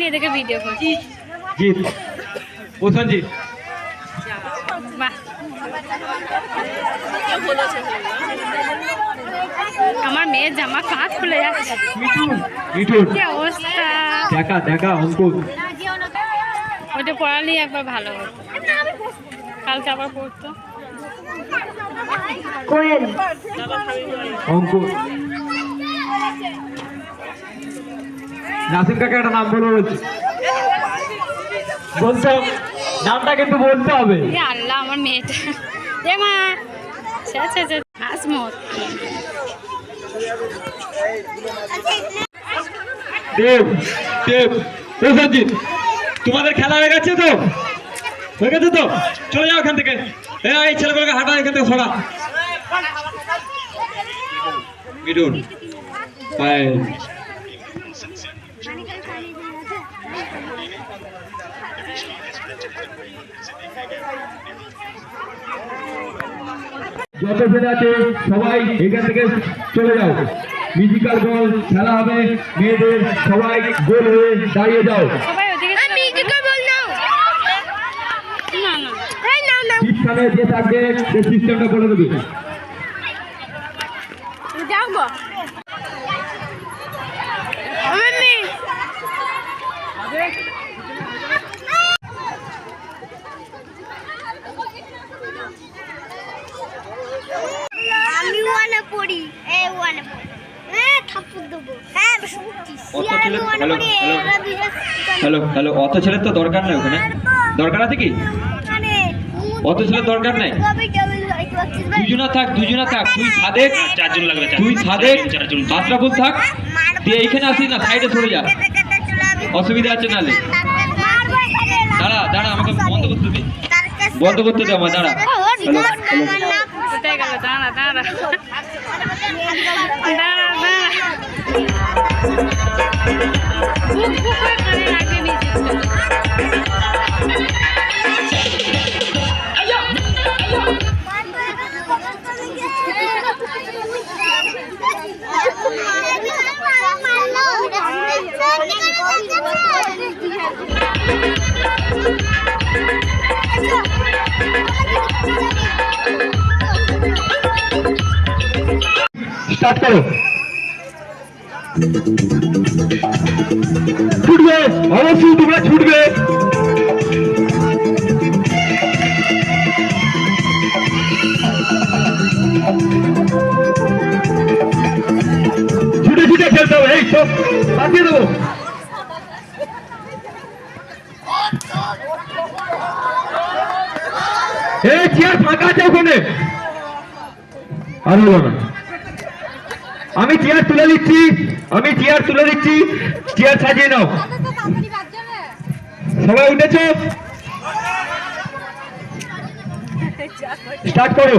পারিনি এদেরকে ভিডিও করছি। জিৎ। প্রসেনজিৎ বাহ। আমার মেয়ের জামা কাঁচ খুলে যাচ্ছে। কি অবস্থা? দেখা দেখা অঙ্কুর। ওটা পড়ালেই একবার ভালো হতো কালকে আবার পড়তো। কোয়েল। অঙ্কুর। নাসিম কাকা একটা নাম বলে বলছি। বলতে নামটা কিন্তু বলতে হবে। এ আল্লাহ আমার মেয়েটা। এ মা আচ্ছা আচ্ছা আচ্ছা দেব দেব প্রসেনজিৎ তোমাদের খেলা হয়ে গেছে তো? হয়ে গেছে তো? চলে যাও এখান থেকে। এই ছেলেগুলোকে হাঁটা এখান থেকে সরা। বাই যত ছেলে আছে সবাই এখান থেকে চলে যাও। মিউজিক্যাল বল খেলা হবে মেয়েদের সবাই গোল হয়ে দাঁড়িয়ে যাও। বল যে থাকবে সে সিস্টেমটা করে দেবে যাও গো আমার মেয়ে আমি ওয়ানে পড়ি এ ওয়ানে পড়ি এ থাপ্পড় দেবো হ্যাঁ সত্যি অত সিয়ার ছেলে- ওয়ানে হ্যালো, পড়ি হ্যালো। এরা বিরাট হ্যালো হ্যালো অত ছেলের তো দরকার নেই ওখানে। দরকার আছে কি? অত ছেলের দরকার নেই? দুজনা থাক দুজনা থাক। তুই সাদেক চারজন লাগবে তুই সাদেক চারজন আশরাফুল থাক। তুই এইখানে আসিস না সাইডে সরে যা। অসুবিধা আছে নালে দাঁড়া দাঁড়া আমাকে বন্ধ করতে দে। বন্ধ করতে দে আমার দাঁড়া। Hello hello. বুক বুক করে মিউজিকটা স্টার্ট করো ছুটবে, অবশ্যই তোমরা ছুটবে। ছুটে ছুটে খেলতে হবে, এই সব পাঠিয়ে দেবো। এই চেয়ার ফাঁকা আছে ওখানে। আর না। আমি চেয়ার তুলে দিচ্ছি আমি চেয়ার তুলে দিচ্ছি চেয়ার সাজিয়ে নাও। সবাই উঠেছো? স্টার্ট করো।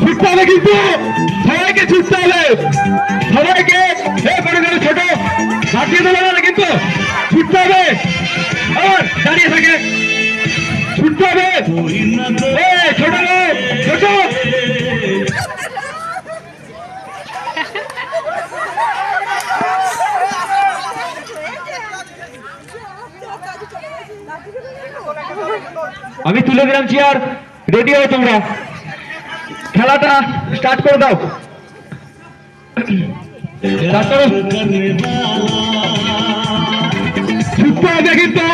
ছুটতে হবে কিন্তু। সবাইকে ছুটতে হবে। সবাইকে ছোট। বাঁচিয়ে দেবে ছুটতে হবে। আবার দাঁড়িয়ে থাকে। ছুটতে হবে। ছোট ছোট আমি তুলে দিলাম চেয়ার। রেডি হও তোমরা। খেলাটা স্টার্ট করে দাও। স্টার্ট করো। ছুটতে হবে কিন্তু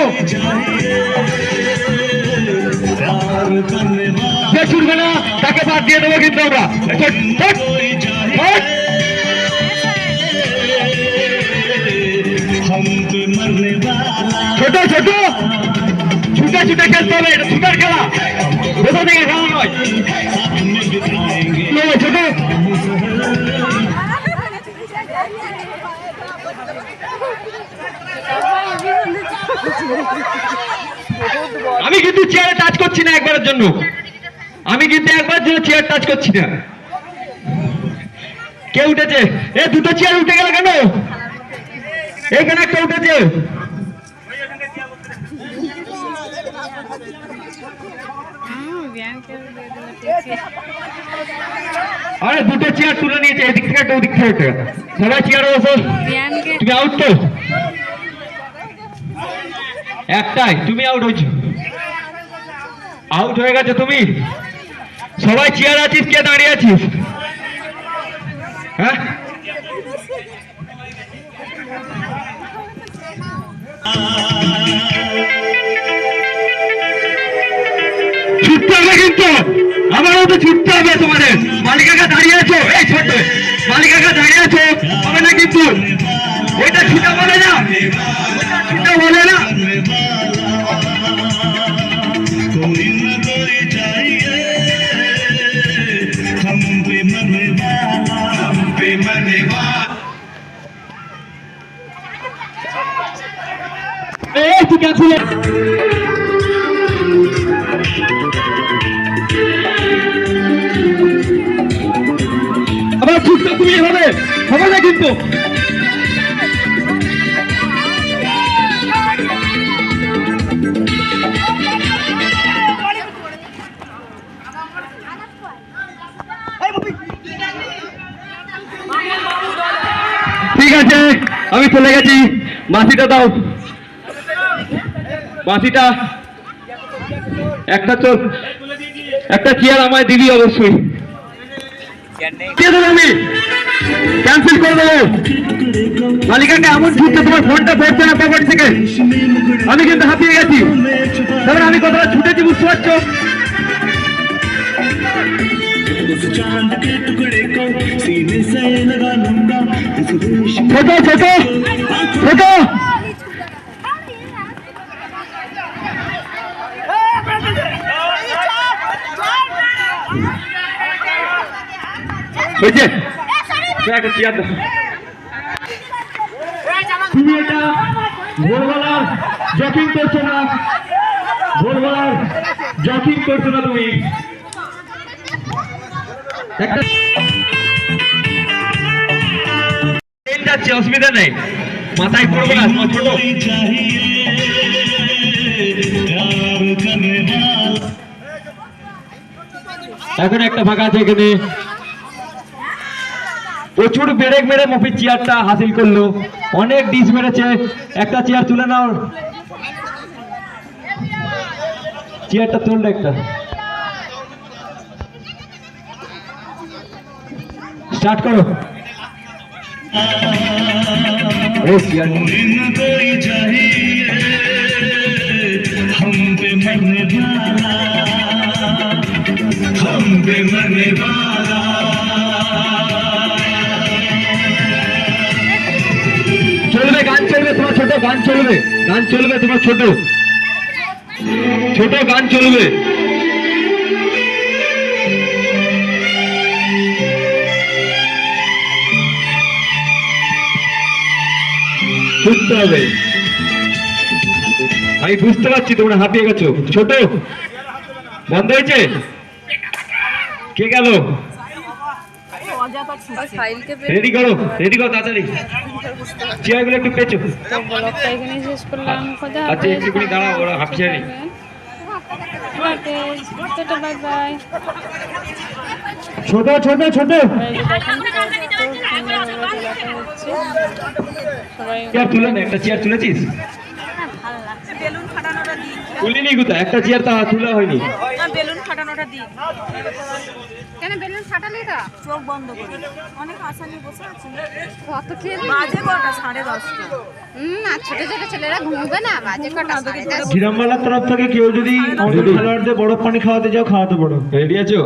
যে ছুটবে না তাকে বাদ দিয়ে দেবো কিন্তু আমরা ছোট, ছোট, ছোট। ছোট খেলতে হবে এটা ছুটার খেলা কোথা থেকে খেলা নয়, ছোট আমি কিন্তু চেয়ারে টাচ করছি না একবারের জন্য। আমি কিন্তু একবার জন্য চেয়ার টাচ করছি না। কে উঠেছে? এ, দুটো চেয়ার উঠে গেল কেন? এখানে একটা উঠেছে। আরে, দুটো চেয়ার তুলে নিয়েছে, এদিক থেকে একটা, ওদিক থেকে। সবাই চেয়ারে বসো। তুমি আউট তো? একটাই, তুমি আউট হয়েছো। আউট হয়ে গেছো তুমি। সবাই চেয়ার আছিস, কে দাঁড়িয়ে আছিস? হ্যাঁ? ছুটতে হবে কিন্তু। আমারও তো ছুটতে হবে তোমাদের। ক্যান্সেল আবার ছুটতে তুমি হবে হবে না কিন্তু? ঠিক আছে, আমি চলে গেছি। মাসিটা দাও। বাতিটা একটা চোর একটা চেয়ার আমায় দিবি অবশ্যই। আমি ক্যান্সেল করে দেবো। মালিকাকে এমন ঢুকতে তোমার ফোনটা পড়ছে না পকেট থেকে। আমি কিন্তু হাঁপিয়ে গেছি। তারপরে আমি কতটা ছুটেছি বুঝতে পারছ? ছোট ছোট ছোট। হয়েছে? তুমি এটা ভোরবেলার জকিং করছ না? ভোরবেলার জকিং করছ না তুমি? যাচ্ছে অসুবিধা নেই। মাথায় পড়ব না এখন একটা ফাঁকা আছে এখানে। প্রচুর ব্রেক মেরে মফির চেয়ারটা হাসিল করলো অনেক ডিস মেরেছে একটা চেয়ার তুলে নাও চেয়ারটা তুললো একটা স্টার্ট করো ও চেয়ার कोई न कोई चाहिए हम पे मरने वाला हम पे मरने वाला চলবে তোমার ছোট, গান চলবে। গান চলবে তোমার ছোট। ছোট গান চলবে। আমি বুঝতে পারছি, তোমরা হাঁপিয়ে গেছো। ছোট, বন্ধ হয়েছে? কে গেল? রেডি করো রেডি করো তাড়াতাড়ি। চেয়ারগুলো একটু পেছো ব্লগটা এখানে শেষ করলাম। আচ্ছা একটুখানি দাঁড়াও ওরা ছোট ছোট ছোট। চেয়ার তুলে না একটা চেয়ার তুলেছিস? তুলিনি কোথায়? একটা চেয়ার তা তোলা হয়নি। বেলুন ফাটানোটা দিই। চোখ বন্ধ করে অনেক আশা নিয়ে বসে আছে। কত খেয়ে বাজে কটা? সাড়ে দশটা। হুম আর ছোট ছোট ছেলেরা ঘুমবে না বাজে কটা? গ্রামবালার তরফ থেকে কেউ যদি খেলোয়াড়দের বরফ পানি খাওয়াতে যাও খাওয়াতে পারো রেডি আছো?